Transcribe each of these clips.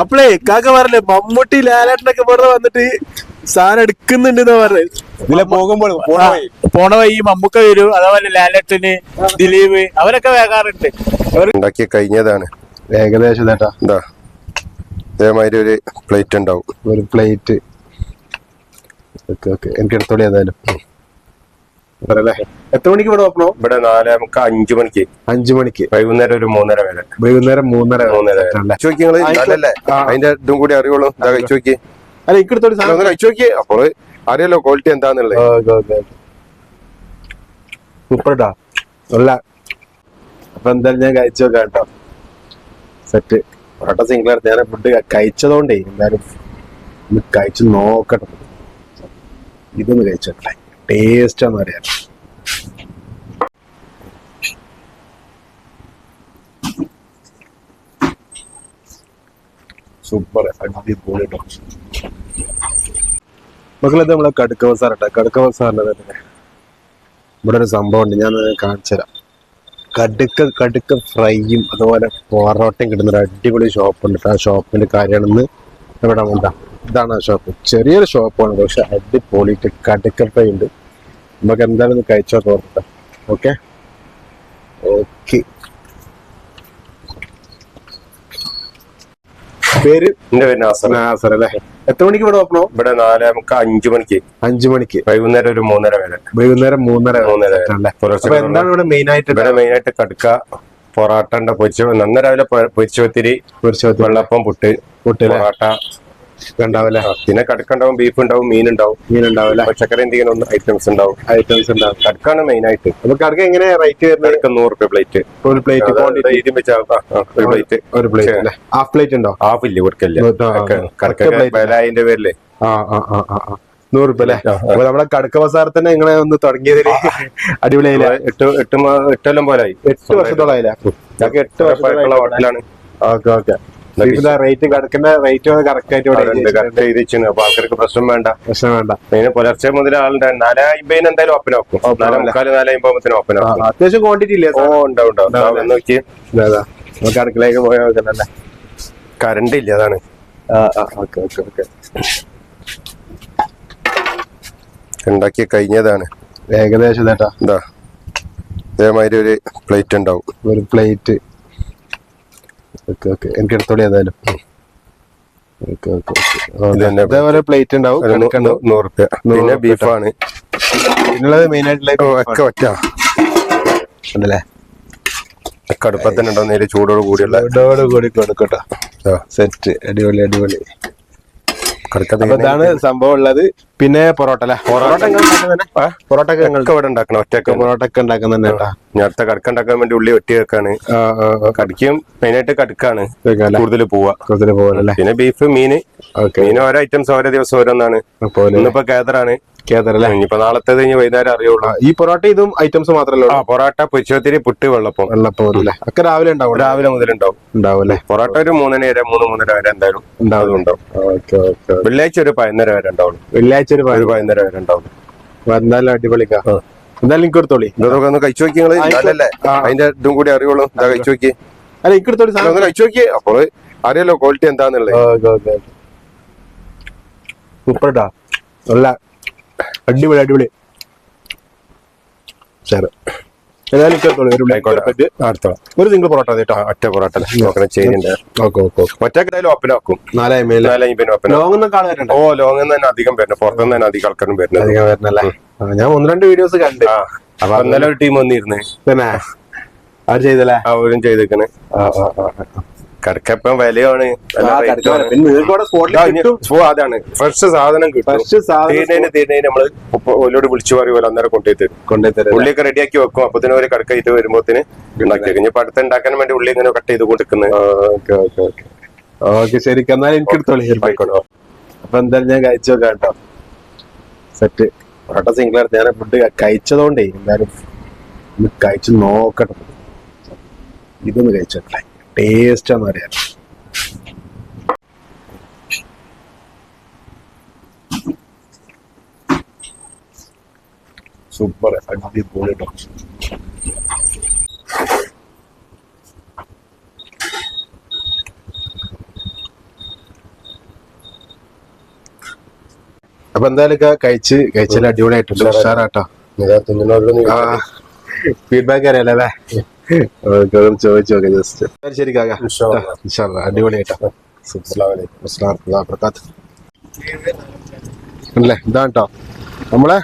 അപ്പളേ കാക്ക പറഞ്ഞേ മമ്മൂട്ടി ലാലേട്ടനൊക്കെ ഇവിടെ വന്നിട്ട് സാധനം എടുക്കുന്നുണ്ട് പറഞ്ഞത് ഇതിലെ പോകുമ്പോൾ പോണ വഴി. പോണ വഴി മമ്മൂക്ക വരും അതേപോലെ ലാലേട്ടന് ദിലീപ് അവരൊക്കെ വേകാറുണ്ട് ഉണ്ടാക്കി കഴിഞ്ഞതാണ്. ഏകദേശം ചേട്ടാ എന്താ ഇതേമാതിരി ഒരു പ്ലേറ്റ് ഉണ്ടാവും. ഒരു പ്ലേറ്റ് ഓക്കെ ഓക്കെ. എനിക്ക് എടുത്തോളി ഏതായാലും. എത്ര മണിക്ക് ഇവിടെ ഓപ്പണോ? ഇവിടെ നാല് നമുക്ക് അഞ്ചു മണിക്ക്. അഞ്ചു മണിക്ക്. വൈകുന്നേരം ഒരു മൂന്നര വരെ. വൈകുന്നേരം മൂന്നര മൂന്നര വരെ. നല്ലല്ലേ അതിന്റെ ഇതും കൂടി അറിയുള്ളൂ. നോക്കി അല്ല എനിക്ക് എടുത്തോളി സാധനം. കഴിച്ചു അപ്പോൾ അറിയാലോ ക്വാളിറ്റി എന്താന്നുള്ളത്. സൂപ്പർട്ടാ അല്ല. അപ്പൊ എന്തായാലും ഞാൻ കഴിച്ചു നോക്കാം കേട്ടോ. സെറ്റ്. പൊറോട്ട സിംഗിൾ ഞാൻ ഫുഡ് കഴിച്ചതുകൊണ്ടേ എന്തായാലും ഒന്ന് കഴിച്ചു നോക്കട്ടെ. ഇതൊന്ന് കഴിച്ചു ടേസ്റ്റ് ആണെന്ന് പറയാം. സൂപ്പർ അടിപൊളി കേട്ടോ മക്കളത് നമ്മളെ കടുക്ക മസാല കടുക്ക മസാല തന്നെ. ഇവിടെ ഒരു സംഭവം ഉണ്ട്. ഞാൻ കാണിച്ചുതരാം കടുക്ക കടുക്ക ഫ്രൈയും അതുപോലെ പൊറോട്ടയും കിട്ടുന്ന ഒരു അടിപൊളി ഷോപ്പുണ്ട് ആ ഷോപ്പിന്റെ കാര്യമാണെന്ന് ഇവിടെ ഉണ്ടാ ഇതാണ് ആ ഷോപ്പ്. ചെറിയൊരു ഷോപ്പാണ് പക്ഷെ അടിപൊളിയിട്ട് കടുക്ക ഫ്രൈ ഉണ്ട്. നമുക്ക് എന്തായാലും ഒന്ന് കഴിച്ചോ തോന്നട്ടെ ഓക്കെ? ഓക്കെ. പേര്? എന്റെ പേര് നാസർ. നാസർ അല്ലേ? എത്ര മണിക്ക് ഇവിടെ ഓപ്പണോ? ഇവിടെ നാലേ നമുക്ക് അഞ്ചു മണിക്ക്. അഞ്ചു മണിക്ക്. വൈകുന്നേരം ഒരു മൂന്നര വരെ. വൈകുന്നേരം മൂന്നര മൂന്നര വരെ. അപ്പൊ എന്താണ് ഇവിടെ മെയിൻ ആയിട്ട് ഇവിടെ മെയിൻ ആയിട്ട് കടുക്ക പൊറാട്ടന്റെ പൊരിച്ച നന്ന രാവിലെ പൊ- പൊരിച്ച പത്തിരി പൊരിച്ച വെള്ളപ്പം പുട്ട് പുട്ട് പൊറാട്ട ഉണ്ടാവില്ലേ പിന്നെ കടുക്ക ഉണ്ടാവും ബീഫ് ഉണ്ടാവും മീൻ ഉണ്ടാവും മീൻ ഉണ്ടാവില്ല പച്ചക്കറി എന്തെങ്കിലും ഒന്ന് ഐറ്റംസ് ഉണ്ടാവും. ഐറ്റംസ് ഉണ്ടാവും. കടുക്കാണ് മെയിൻ ആയിട്ട്. നമുക്ക് കടുക്ക എങ്ങനെ റേറ്റ് വരുന്നത്? നൂറ് റുപ്യ പ്ലേറ്റ് ഒരു പ്ലേറ്റ് ക്വാണ്ടിറ്റി ഒരു പ്ലേറ്റ് ഒരു പ്ലേറ്റ് ഹാഫ് പ്ലേറ്റ് ഉണ്ടോ? ഹാഫ് ഇല്ല കൊടുക്കല്ല കടുക്ക അതിന്റെ പേരിൽ. ആ ആ ആ. നൂറ് രൂപ അല്ലേ. അപ്പൊ നമ്മുടെ കടുക്ക ബസാർ തന്നെ ഇങ്ങനെ ഒന്ന് തുടങ്ങിയതിൽ അടിപൊളിയായില്ലേ? എട്ട് എട്ട് എട്ടെല്ലാം പോലായി എട്ട് വർഷത്തോളായില്ലേ? എട്ട് വർഷത്തോളം ഹോട്ടലാണ് ഓക്കെ ഓക്കെ. റേറ്റ് കടക്കുന്ന റേറ്റ് കറക്റ്റ് ആയിട്ട് കറക്റ്റ് വെച്ചിട്ടുണ്ട്. അപ്പൊ ആൾക്കാർക്ക് പ്രശ്നം വേണ്ട. പ്രശ്നം വേണ്ട. അതിന് പുലർച്ചെ മുതൽ ആളുണ്ട്. നാലായിരം എന്തായാലും ഓപ്പൺ ആക്കും. Open നാല് ആവും. മുക്കാൽ നാല് ഓപ്പൺ ആക്കും. അത്യാവശ്യം ക്വാണ്ടിറ്റി ഇല്ലേ ഓ ഉണ്ടാവും ഉണ്ടാവും നോക്കി നമുക്ക് അടുക്കളയിലേക്ക് പോയാൽ നോക്കണല്ലേ കറണ്ട് ഇല്ല അതാണ്. Okay okay okay. ഉണ്ടാക്കി കഴിഞ്ഞതാണ്. ഏകദേശം എന്താ ഇതേമാതിരി ഒരു പ്ലേറ്റ് ഉണ്ടാവും. ഒരു പ്ലേറ്റ് ഓക്കെ ഓക്കെ. എനിക്ക് എടുത്തോളി ഏതായാലും. ഓക്കെ ഓക്കെ ഇതേപോലെ പ്ലേറ്റ് ഉണ്ടാവും നൂറ് റുപ്യ പിന്നെ ബീഫാണ് പിന്നുള്ളത് മെയിൻ ആയിട്ടുള്ള ഒക്കെ ഒറ്റ ഉണ്ടല്ലേ? കടുപ്പത്തിനുണ്ടോ നേരെ ചൂടോട് കൂടിയുള്ള ചൂടോട് കൂടി കൊടുക്കട്ടോ. സെറ്റ് അടിപൊളി അടിപൊളി. ഇതാണ് സംഭവം ഉള്ളത്. പിന്നെ പൊറോട്ട അല്ലേ? പൊറോട്ട. തന്നെ? പൊറോട്ട ഇവിടെ ഉണ്ടാക്കണം ഒറ്റയ്ക്ക്. പൊറോട്ട ഒക്കെ ഉണ്ടാക്കുന്ന കേട്ടാ. ഞാൻ അടുത്ത കടുക്ക ഉണ്ടാക്കാൻ വേണ്ടി ഉള്ളി വെട്ടി വെക്കാണ്. കടിക്കും മെയിനായിട്ട് കടുക്കാണ്. കൂടുതൽ പോവാ. കൂടുതൽ പോകലല്ലേ പിന്നെ ബീഫ് മീന്. മീൻ ഓരോ ഐറ്റംസ് ഓരോ ദിവസം ഓരോന്നാണ്. ഇന്നിപ്പോ കേദറാണ് കേതറല്ലേ ഇനിയിപ്പോ നാളത്തേത് കഴിഞ്ഞ് വൈകുന്നേരം അറിയുള്ളൂ. ഈ പൊറോട്ട ഇതും ഐറ്റംസ് മാത്രല്ലോ ആ പൊറോട്ട പുച്ചോത്തിരി പുട്ട് വെള്ളപ്പം. വെള്ളപ്പം അല്ലേ? ഒക്കെ രാവിലെ ഉണ്ടാവും രാവിലെ മുതൽ ഉണ്ടാവും. അല്ലേ? പൊറോട്ട ഒരു മൂന്നര വരെ മൂന്ന് മൂന്നര വരെ എന്തായാലും ഉണ്ടാവും. ഉണ്ടാവും ഓക്കെ ഓക്കെ വെള്ളിയാഴ്ച ഒരു പതിനൊന്നര വരെ ഉണ്ടാവും വെള്ളിയാഴ്ച ഒരു പതിനൊന്നര വരെ ഉണ്ടാവും വന്നാലും അടിപൊളിക്കാ. എന്തായാലും എനിക്ക് എടുത്തോളി ഇതൊക്കെ ഒന്ന് കഴിച്ചു നോക്കി നിങ്ങൾ. അതിന്റെ ഇതും കൂടി അറിയുള്ളൂ. എന്താ കഴിച്ചു നോക്കി. അല്ല എനിക്ക് എടുത്തോളി സാധനം. കഴിച്ചു നോക്കി. അപ്പോൾ അറിയാലോ ക്വാളിറ്റി എന്താന്നുള്ളത്. സൂപ്പർട്ടാ നല്ല അടിപൊളി അടിപൊളി. ഒരു സിംഗിൾ പൊറോട്ട ഒറ്റ പൊറോട്ട. ലോങ് കാണാൻ വരണ്ട. ഓ ലോങ്ങിൽ തന്നെ അധികം വരുന്നത്. പുറത്തുനിന്ന് തന്നെ അധികം ആൾക്കാരും വരുന്നത്. അധികം വരണല്ലേ അല്ലേ? ഞാൻ ഒന്ന് രണ്ട് വീഡിയോസ് കണ്ട്. അപ്പൊ ഇന്നലെ ഒരു ടീം വന്നിരുന്നേ. അവർ ചെയ്തല്ലേ? അവരും ചെയ്തേക്കണ്. കടക്കപ്പം വിലയാണ്. അതാണ്. ഫ്രഷ് സാധനം കിട്ടും. തീരുന്നതിന് തീരുന്നതിന് നമ്മൾ ഓലോട് വിളിച്ചു പറയുമല്ലോ അന്നേരം കൊണ്ടുപോയി തരും. കൊണ്ടേ തരാം ഉള്ളിയൊക്കെ റെഡിയാക്കി വെക്കും. അപ്പത്തിന് ഒരു കടക്ക ഇത് വരുമ്പോത്തിന് ഉണ്ടാക്കി ഇപ്പൊ അടുത്ത് ഉണ്ടാക്കാൻ വേണ്ടി ഉള്ളി ഇങ്ങനെ കട്ട് ചെയ്ത് കൊടുക്കുന്നത്. Okay okay okay. ഓക്കെ ശരി എന്നാലും എനിക്ക് എടുത്തോളി ആയിക്കോട്ടെ. അപ്പൊ എന്തായാലും ഞാൻ കഴിച്ചു നോക്കാം കേട്ടോ. സെറ്റ്. പൊറോട്ട സിംഗിൾ എടുത്ത് ഞാൻ ഫുഡ് കഴിച്ചതുകൊണ്ടേ എന്തായാലും ഒന്ന് കഴിച്ചു നോക്കട്ടെ. ഇതൊന്ന് കഴിച്ചോട്ടെ ടേസ്റ്റ് ആണെന്ന് പറയാം. സൂപ്പർ അടിപൊളി അപ്പൊ എന്തായാലും കഴിച്ച് കഴിച്ചാലും അടിപൊളിയായിട്ടുണ്ട്. ഉഷാറാട്ടോ. ഫീഡ്ബാക്ക് അറിയാലേ ചോദിച്ചു നോക്കാം ജസ്റ്റ് ശരി കാക്ക. ഇൻഷാല്ലാ അടിപൊളിയായിട്ടോ അല്ലേ ഇതാണ് കേട്ടോ നമ്മളെ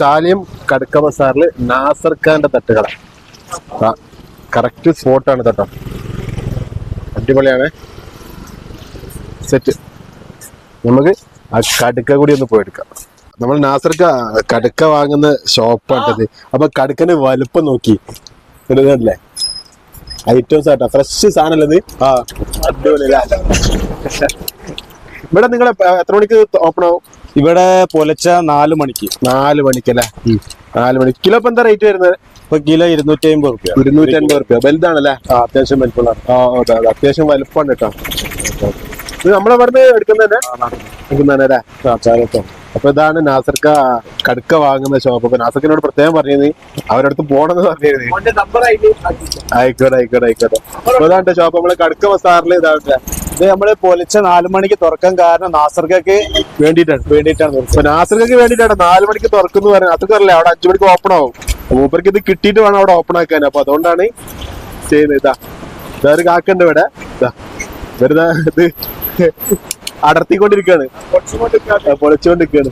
ചാലിയം കടുക്ക ബസാറിൽ നാസർ ഖാന്റെ തട്ടുകട കറക്റ്റ് സ്പോട്ടാണ് കേട്ടോ. അടിപൊളിയാണ്. സെറ്റ് നമുക്ക് ആ കടുക്ക കൂടി ഒന്ന് പോയെടുക്കാം. നമ്മൾ നാസർക്ക കടുക്ക വാങ്ങുന്ന ഷോപ്പാട്ടത് അപ്പൊ കടുക്കന് വലുപ്പം നോക്കി. ഇതല്ലേ ഐറ്റംസ് ആട്ടോ. ഫ്രഷ് സാധനല്ലത് ആ അടിപൊളി ഇവിടെ നിങ്ങൾ എത്ര മണിക്ക് ഓപ്പൺ ആവും? ഇവിടെ പുലച്ച നാല് മണിക്ക്. നാല് മണിക്ക് അല്ലെ നാല് മണിക്ക് കിലോ ഇപ്പൊ എന്താ റേറ്റ് വരുന്നത്? ഇപ്പൊ കിലോ ഇരുന്നൂറ്റി അമ്പത് റുപ്യ. ഇരുന്നൂറ്റി അമ്പത് റുപ്യ. വലുതാണല്ലേ? ആ. അത്യാവശ്യം ആ അതെ അതെ. അത്യാവശ്യം വലുപ്പമാണ് കേട്ടോ. ഇത് നമ്മളെ പറഞ്ഞ് എടുക്കുന്നതന്നെ? എടുക്കുന്നതന്നെ അല്ലേ? അപ്പൊ ഇതാണ് നാസർക്ക കടുക്ക വാങ്ങുന്ന ഷോപ്പ് അപ്പൊ നാസർക്കിനോട് പ്രത്യേകം പറഞ്ഞത് അവരടുത്ത് പോണെന്ന് പറഞ്ഞിരുന്നു. ആയിക്കോട്ടെ ആയിക്കോട്ടെ ആയിക്കോട്ടെ. അപ്പൊ ഇതാണ്ട് ഷോപ്പ് നമ്മൾ കടുക്ക ബസാറിൽ ഇതാവട്ടെ. ഇത് നമ്മൾ പൊലിച്ച നാലു മണിക്ക് തുറക്കാൻ കാരണം നാസർഗക്ക് വേണ്ടിയിട്ടാണ് വേണ്ടിയിട്ടാണ് അപ്പൊ നാസർക്കൊക്കെ വേണ്ടിയിട്ടാണ്. നാല് മണിക്ക് തുറക്കുന്നു പറയുന്നത് അത് അറിയില്ല അവിടെ അഞ്ചു മണിക്ക് ഓപ്പൺ ആവും. മൂപ്പർക്ക് ഇത് കിട്ടിയിട്ട് വേണം അവിടെ ഓപ്പൺ ആക്കാൻ. അപ്പൊ അതുകൊണ്ടാണ് ചെയ്യുന്നത്. ഇതാ ഇതാ ഒരു കാക്കുണ്ട് ഇവിടെ. ഇതാ വെറുതെ ഇത് അടർത്തിക്കൊണ്ടിരിക്കാണ്. പൊളിച്ചുകൊണ്ടിരിക്കുകയാണ്.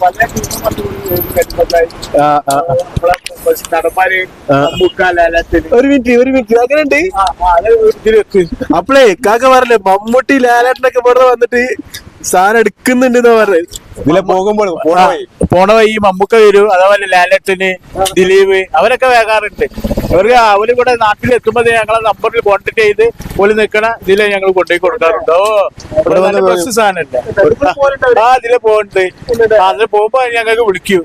ഒരു മിനിറ്റ് ഒരു മിനിറ്റ്. അങ്ങനെയുണ്ട് അപ്പളേ കാക്ക പറഞ്ഞേ മമ്മൂട്ടി ലാലേട്ടനൊക്കെ ഇവിടെ വന്നിട്ട് സാധനം എടുക്കുന്നുണ്ട് ഇതിലെ പോകുമ്പോൾ പോണ വഴി. മമ്മൂക്ക വരും അതേപോലെ ലാലറ്റിന് ദിലീപ് അവരൊക്കെ വേകാറുണ്ട് അവർക്ക് അവർ ഇവിടെ നാട്ടിൽ എത്തുമ്പോ ഞങ്ങളെ നമ്പറിൽ കോൺടാക്ട് ചെയ്ത് പോലും നിക്കണ ഇതിലെ ഞങ്ങൾ കൊണ്ടുപോയി കൊടുക്കാറുണ്ടോ. ഇവിടെ നല്ല ബസ് സാധനല്ലേ ആ ഇതിലെ പോകുന്നുണ്ട് ആ, അതിൽ പോകുമ്പോ ഞങ്ങൾക്ക് വിളിക്കൂ.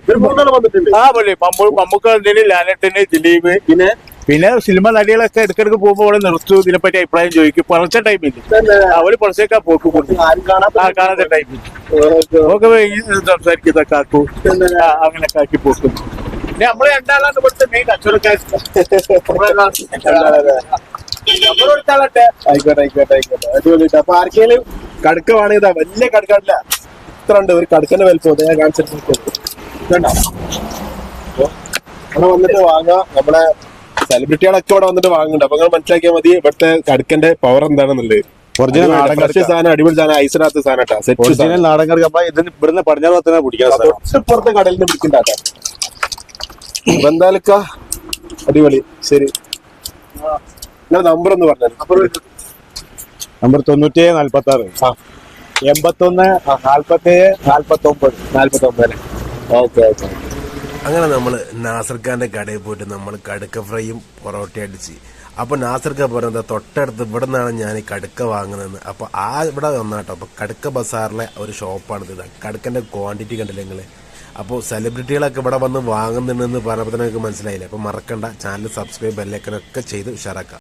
ആ പോലെ മമ്മൂ മമ്മൂക്ക എന്തെങ്കിലും ലാലറ്റിന് ദിലീപ്. പിന്നെ? പിന്നെ സിനിമ നടികളൊക്കെ ഇടയ്ക്കിടക്ക് പോകുമ്പോൾ അവിടെ ഇതിനെ പറ്റി അഭിപ്രായം ചോദിക്കും. പറിച്ച ടൈമിൽ അവർ പറിച്ചേക്കാ പോക്ക് കൊടുക്കും കാണാത്ത ടൈമില്ല ഒക്കെ സംസാരിക്കുന്ന കാക്കു. അങ്ങനെ കാക്കി പോക്കും പിന്നെ നമ്മൾ രണ്ടാളാണ് ഇവിടുത്തെ മെയിൻ കച്ചവടക്കാർ നമ്മളെടുത്താളട്ടെ ആയിക്കോട്ടെ ആയിക്കോട്ടെ ആയിക്കോട്ടെ. അടിപൊളിയിട്ട് അപ്പൊ ആർക്കെങ്കിലും കടുക്ക വേണമെങ്കിൽ വലിയ കടുക്കല്ല. ഇത്ര ഉണ്ട്. ഒരു കടുക്കന്റെ വലിപ്പം ഞാൻ കാണിച്ചിട്ട് അപ്പൊ ഇവിടെ വന്നിട്ട് വാങ്ങാം. നമ്മുടെ സെലിബ്രിറ്റികളൊക്കെ ഇവിടെ വന്നിട്ട് വാങ്ങുന്നുണ്ട്. അപ്പൊ നിങ്ങൾ മനസ്സിലാക്കിയാൽ മതി ഇവിടുത്തെ കടുക്കന്റെ പവർ എന്താണെന്നുള്ളത്. ഒറിജിനൽ ഫ്രഷ് സാധനം അടിപൊളി സാധനം ഐസിനകത്ത് സാധനം കേട്ടോ സെറ്റ് ഒറിജിനൽ നാടൻ കറി അപ്പൊ ഇതിന് ഇവിടുന്ന് പടിഞ്ഞാറ് ഭാഗത്തുനിന്ന് പിടിക്കാൻ സ്ഥലം തൊട്ടിപ്പുറത്തെ കടലിൽ നിന്ന് പിടിക്കണ്ടാട്ടോ ബന്താലിക്ക അടിപൊളി. ശരി. നിങ്ങളുടെ നമ്പർ ഒന്ന് പറഞ്ഞു നമ്പർ തൊണ്ണൂറ്റി ഏഴ് നാല്പത്തി ആറ് ആ. എൺപത്തൊന്ന് നാല്പത്തി ഏഴ് നാല്പത്തി ഒമ്പത് നാല്പത്തി ഒമ്പത് ഓക്കെ ഓക്കെ അങ്ങനെ നമ്മൾ നാസർ ഖാന്റെ കടയിൽ പോയിട്ട് നമ്മൾ കടുക്ക ഫ്രൈയും പൊറോട്ട അടിച്ച്. അപ്പോൾ നാസർ ഖാൻ പറയുന്നത് തൊട്ടടുത്ത് ഇവിടെ നിന്നാണ് ഞാൻ ഈ കടുക്ക വാങ്ങുന്നത് അപ്പോൾ ആ ഇവിടെ വന്നാട്ടോ അപ്പോൾ കടുക്ക ബസാറിലെ ഒരു ഷോപ്പാണ് ഇത്. കടുക്കന്റെ ക്വാണ്ടിറ്റി കണ്ടില്ല നിങ്ങൾ അപ്പോൾ സെലിബ്രിറ്റികളൊക്കെ ഇവിടെ വന്ന് വാങ്ങുന്നുണ്ടെന്ന് പറഞ്ഞപ്പോൾ തന്നെ നിങ്ങൾക്ക് മനസ്സിലായില്ലേ? അപ്പോൾ മറക്കണ്ട ചാനൽ സബ്സ്ക്രൈബ് ബെല്ലൈക്കനൊക്കെ ചെയ്ത് ഉഷാറാക്കാം.